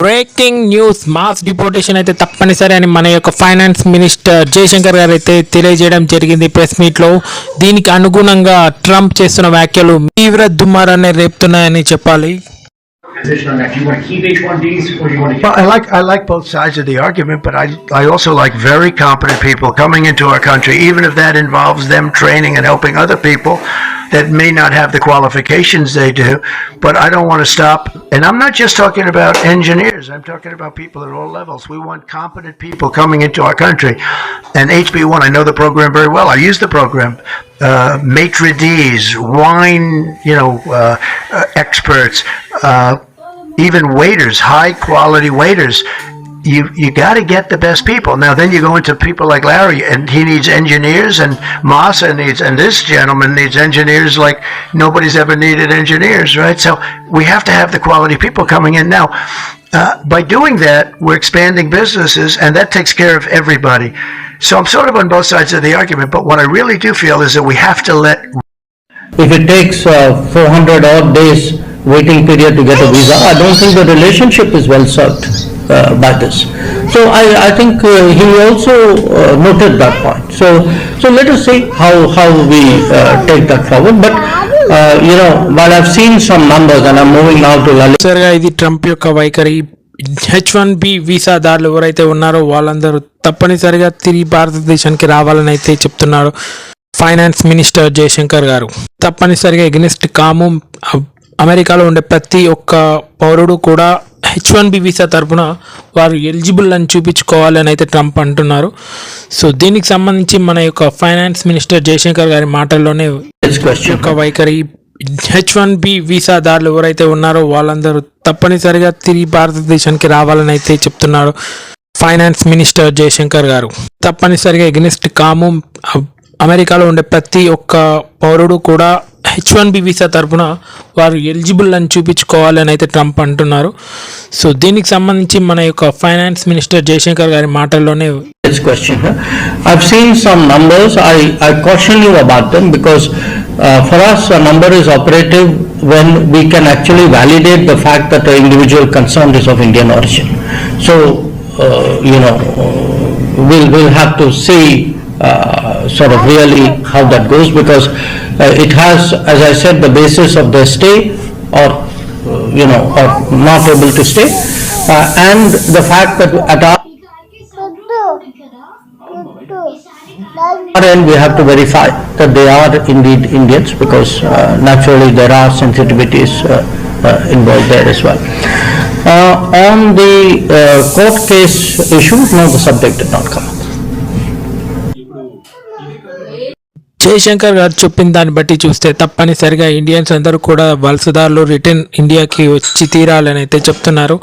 Breaking news mass deportation అయితే తప్పనిసరి అని మన యొక్క ఫైనాన్స్ మినిస్టర్ జయశంకర్ గారు అయితే తెలియజేయడం జరిగింది ప్రెస్ మీట్లో దీనికి అనుగుణంగా ట్రంప్ చేస్తున్న వ్యాఖ్యలు తీవ్ర దుమారాన్ని రేపుతున్నాయని చెప్పాలి Well, I like I like both sides of the argument, but I I also like very competent people coming into our country, even if that involves them training and helping other people that may not have the qualifications they do. But I don't want to stop. And I'm not just talking about engineers. I'm talking about people at all levels. We want competent people coming into our country. And HB1, I know the program very well. I use the program. Uh, maitre d's, wine, you know, uh, uh, experts. Uh, even waiters, high quality waiters, you you got to get the best people. Now then you go into people like Larry, and he needs engineers, and Massa needs, and this gentleman needs engineers like nobody's ever needed engineers, right? So we have to have the quality people coming in now. Uh, by doing that, we're expanding businesses, and that takes care of everybody. So I'm sort of on both sides of the argument, but what I really do feel is that we have to let If it takes uh, 400 odd days waiting period to get a visa, I don't think the relationship is well served by this. So I, I think uh, he also uh, noted that point. So, so let us see how, how we uh, take that forward. But, uh, you know, while I've seen some numbers and I'm moving now to Lalit. Sir, ఇది Trump యొక్క వైఖరి H one B visa దారులు ఎవరైతే ఉన్నారో వాళ్ళందరూ తప్పనిసరిగా తిరిగి భారతదేశానికి రావాలని అయితే చెప్తున్నారు ఫైనాన్స్ మినిస్టర్ జయశంకర్ గారు తప్పనిసరిగా ఎగ్నెస్ట్ కాము అమెరికాలో ఉండే ప్రతి ఒక్క పౌరుడు కూడా హెచ్ వన్ బి వీసా తరపున వారు ఎలిజిబుల్ అని చూపించుకోవాలి అని అయితే ట్రంప్ అంటున్నారు సో దీనికి సంబంధించి మన యొక్క ఫైనాన్స్ మినిస్టర్ జయశంకర్ గారి మాటల్లోనే. యొక్క వైఖరి హెచ్ వన్ బి వీసాదారులు ఎవరైతే ఉన్నారో వాళ్ళందరూ తప్పనిసరిగా తిరిగి భారతదేశానికి రావాలని అయితే చెప్తున్నారు ఫైనాన్స్ మినిస్టర్ జయశంకర్ గారు తప్పనిసరిగా ఎగ్నెస్ట్ కాము అమెరికాలో ఉండే ప్రతి ఒక్క పౌరుడు కూడా హెచ్ వన్ బి వీసా తరఫున వారు ఎలిజిబుల్ అని చూపించుకోవాలని అయితే ట్రంప్ అంటున్నారు. సో దీనికి సంబంధించి మన యొక్క ఫైనాన్స్ మినిస్టర్ జయశంకర్ గారి మాటల్లోనే for us number is operative when we can actually validate the fact that individual concern is of Indian origin so you know will will have to see sir really how that goes because it has, as I said, the basis of the stay or, uh, you know, or not able to stay. uh, And the fact that at our end, we have to verify that they are indeed Indians because uh, naturally there are sensitivities uh, uh, involved there as well. Uh, On the uh, court case issue, no, the subject did not come Jaishankar గారు చెప్పిన దాన్ని బట్టి చూస్తే తప్పనిసరిగా Indians అందరూ కూడా వలసదారులు return ఇండియాకి వచ్చి తీరాలని అయితే చెప్తున్నారు.